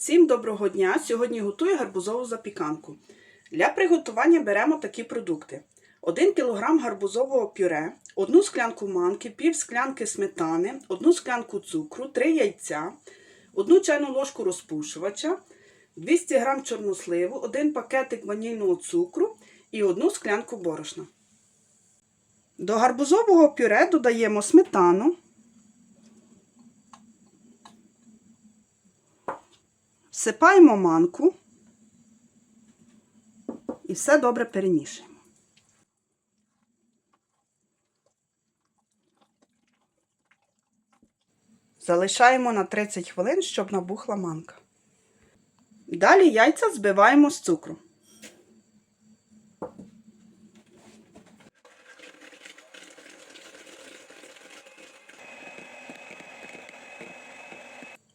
Всім доброго дня! Сьогодні готую гарбузову запіканку. Для приготування беремо такі продукти: 1 кг гарбузового пюре, 1 склянку манки, пів склянки сметани, 1 склянку цукру, 3 яйця, 1 чайну ложку розпушувача, 200 г чорносливу, 1 пакетик ванільного цукру і 1 склянку борошна. До гарбузового пюре додаємо сметану. Всипаємо манку і все добре перемішуємо. Залишаємо на 30 хвилин, щоб набухла манка. Далі яйця збиваємо з цукру.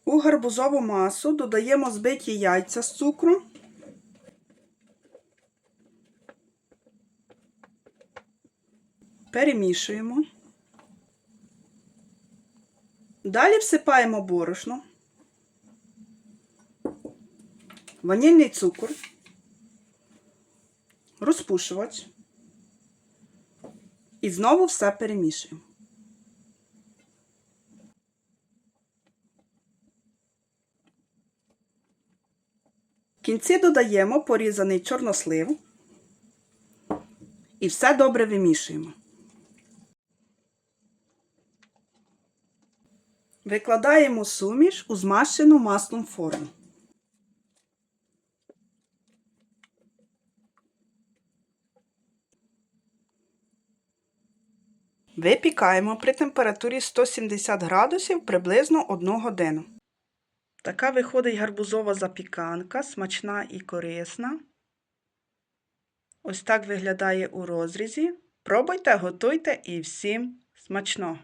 У гарбузову масу додаємо збиті яйця з цукру. Перемішуємо. Далі всипаємо борошно, ванільний цукор, розпушувач і знову все перемішуємо. В кінці додаємо порізаний чорнослив і все добре вимішуємо. Викладаємо суміш у змащену маслом форму. Випікаємо при температурі 170 градусів приблизно 1 годину. Така виходить гарбузова запіканка, смачна і корисна. Ось так виглядає у розрізі. Пробуйте, готуйте і всім смачного!